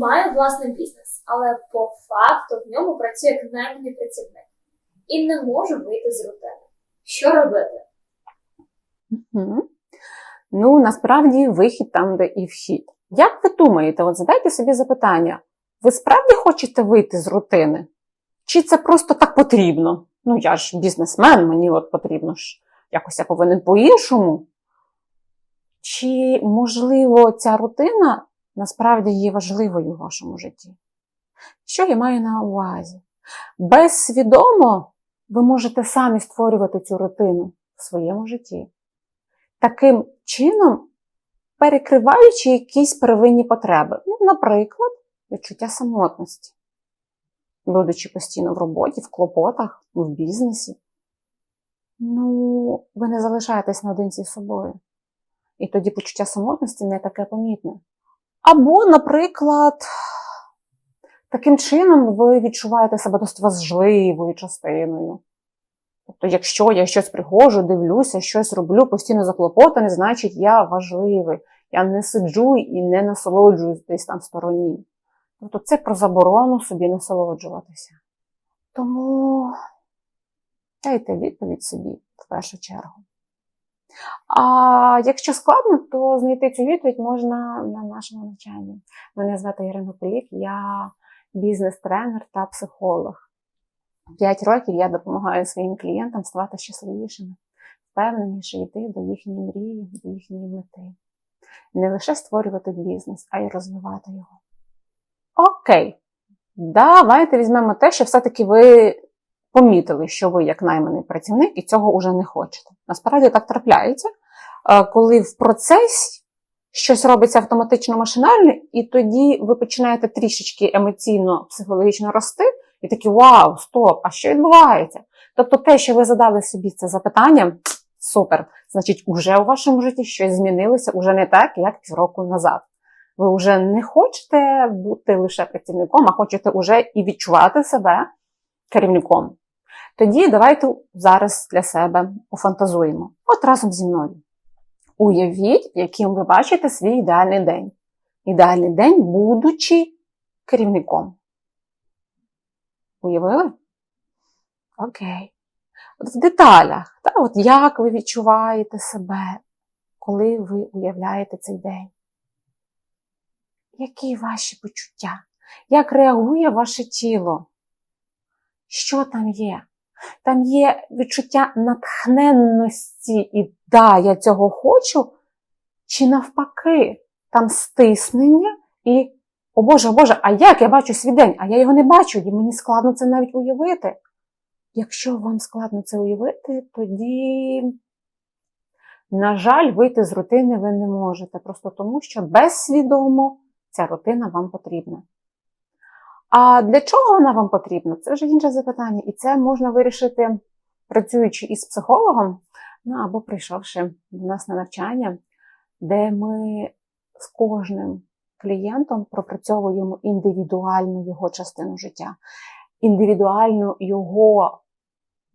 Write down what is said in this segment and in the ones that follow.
має власний бізнес, але по факту в ньому працює як найманий працівник і не може вийти з рутини. Що робити? Мгм. Ну, насправді вихід там, де і вхід. Як ви думаєте, от задайте собі запитання: ви справді хочете вийти з рутини? Чи це просто так потрібно? Ну, я ж бізнесмен, мені от потрібно ж якось я повинен по-іншому. Чи, можливо, ця рутина насправді є важливою в вашому житті? Що я маю на увазі? Безсвідомо ви можете самі створювати цю рутину в своєму житті таким чином перекриваючи якісь первинні потреби. Ну, наприклад, відчуття самотності, будучи постійно в роботі, в клопотах, в бізнесі. Ну, ви не залишаєтесь наодинці з собою. І тоді почуття самотності не таке помітне. Або, наприклад, таким чином ви відчуваєте себе досить важливою частиною. Тобто, якщо я щось приходжу, дивлюся, щось роблю, постійно заклопотаний, значить я важливий. Я не сиджу і не насолоджуюсь десь там в стороні. Тобто це про заборону собі насолоджуватися. Тому дайте відповідь собі в першу чергу. А якщо складно, то знайти цю відповідь можна на нашому навчанні. Мене звати Ірина Полік, я бізнес-тренер та психолог. П'ять років я допомагаю своїм клієнтам ставати щасливішими, впевненіше йти до їхньої мрії, до їхньої мети. Не лише створювати бізнес, а й розвивати його. Окей, давайте візьмемо те, що все-таки ви помітили, що ви як найманий працівник і цього вже не хочете. Насправді так трапляється, е, коли в процесі щось робиться автоматично машинально, і тоді ви починаєте трішечки емоційно, психологічно рости. І такі вау, стоп, а що відбувається? Тобто те, що ви задали собі це запитання, супер. Значить, уже у вашому житті щось змінилося, уже не так, як півроку назад. Ви вже не хочете бути лише працівником, а хочете вже і відчувати себе керівником. Тоді давайте зараз для себе пофантазуємо. От разом зі мною. Уявіть, яким ви бачите свій ідеальний день. Ідеальний день, будучи керівником. Уявили? Окей. От в деталях, та, от як ви відчуваєте себе, коли ви уявляєте цей день? Які ваші почуття? Як реагує ваше тіло? Що там є? Там є відчуття натхненності і да, я цього хочу, чи навпаки, там стиснення і о Боже, о Боже, а як я бачу свій день? А я його не бачу, і мені складно це навіть уявити. Якщо вам складно це уявити, тоді, на жаль, вийти з рутини ви не можете, просто тому що безсвідомо ця рутина вам потрібна. А для чого вона вам потрібна? Це вже інше запитання. І це можна вирішити, працюючи із психологом, ну або прийшовши до нас на навчання, де ми з кожним клієнтом пропрацьовуємо індивідуальну його частину життя, індивідуально його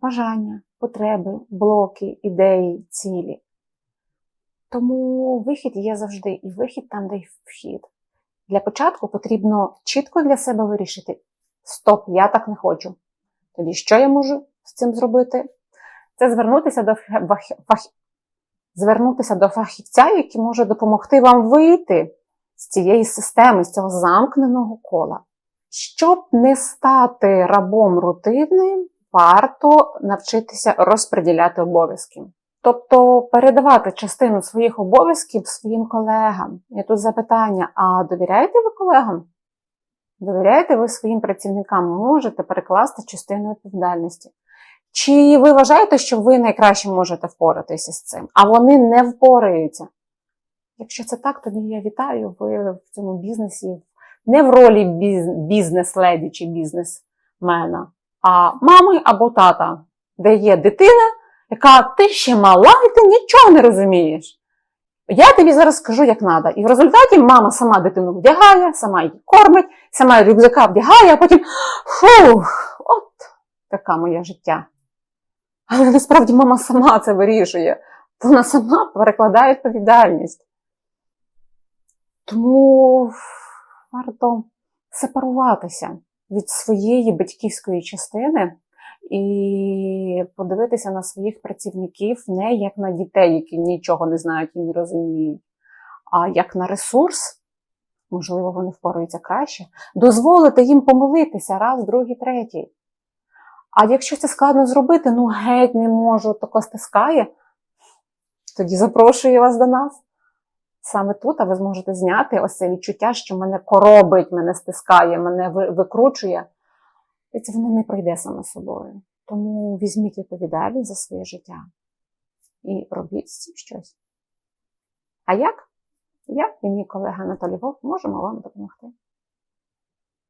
бажання, потреби, блоки, ідеї, цілі. Тому вихід є завжди, і вихід там, де й вхід. Для початку потрібно чітко для себе вирішити: стоп, я так не хочу. Тоді що я можу з цим зробити? Це звернутися до звернутися до фахівця, який може допомогти вам вийти з цієї системи, з цього замкненого кола. Щоб не стати рабом рутини, варто навчитися розподіляти обов'язки. Тобто передавати частину своїх обов'язків своїм колегам. І тут запитання: а довіряєте ви колегам? Довіряєте ви своїм працівникам, можете перекласти частину відповідальності? Чи ви вважаєте, що ви найкраще можете впоратися з цим, а вони не впораються? Якщо це так, тоді я вітаю, ви в цьому бізнесі не в ролі бізнес-леді чи бізнесмена, а мами або тата, де є дитина, яка ти ще мала і ти нічого не розумієш. Я тобі зараз скажу, як треба. І в результаті мама сама дитину вдягає, сама її кормить, сама рюкзака вдягає, а потім фух, от таке моє життя. Але насправді мама сама це вирішує, вона сама перекладає відповідальність. Тому варто сепаруватися від своєї батьківської частини і подивитися на своїх працівників не як на дітей, які нічого не знають і не розуміють, а як на ресурс. Можливо, вони впораються краще. Дозволити їм помилитися раз, другий, третій. А якщо це складно зробити, ну геть не можу, тако стискає, тоді запрошую вас до нас. Саме тут, а ви зможете зняти ось це відчуття, що мене коробить, мене стискає, мене викручує. І це воно не пройде саме собою. Тому візьміть відповідальність за своє життя і робіть з цим щось. А як? Я і мій колега Анатолій Вовк можемо вам допомогти.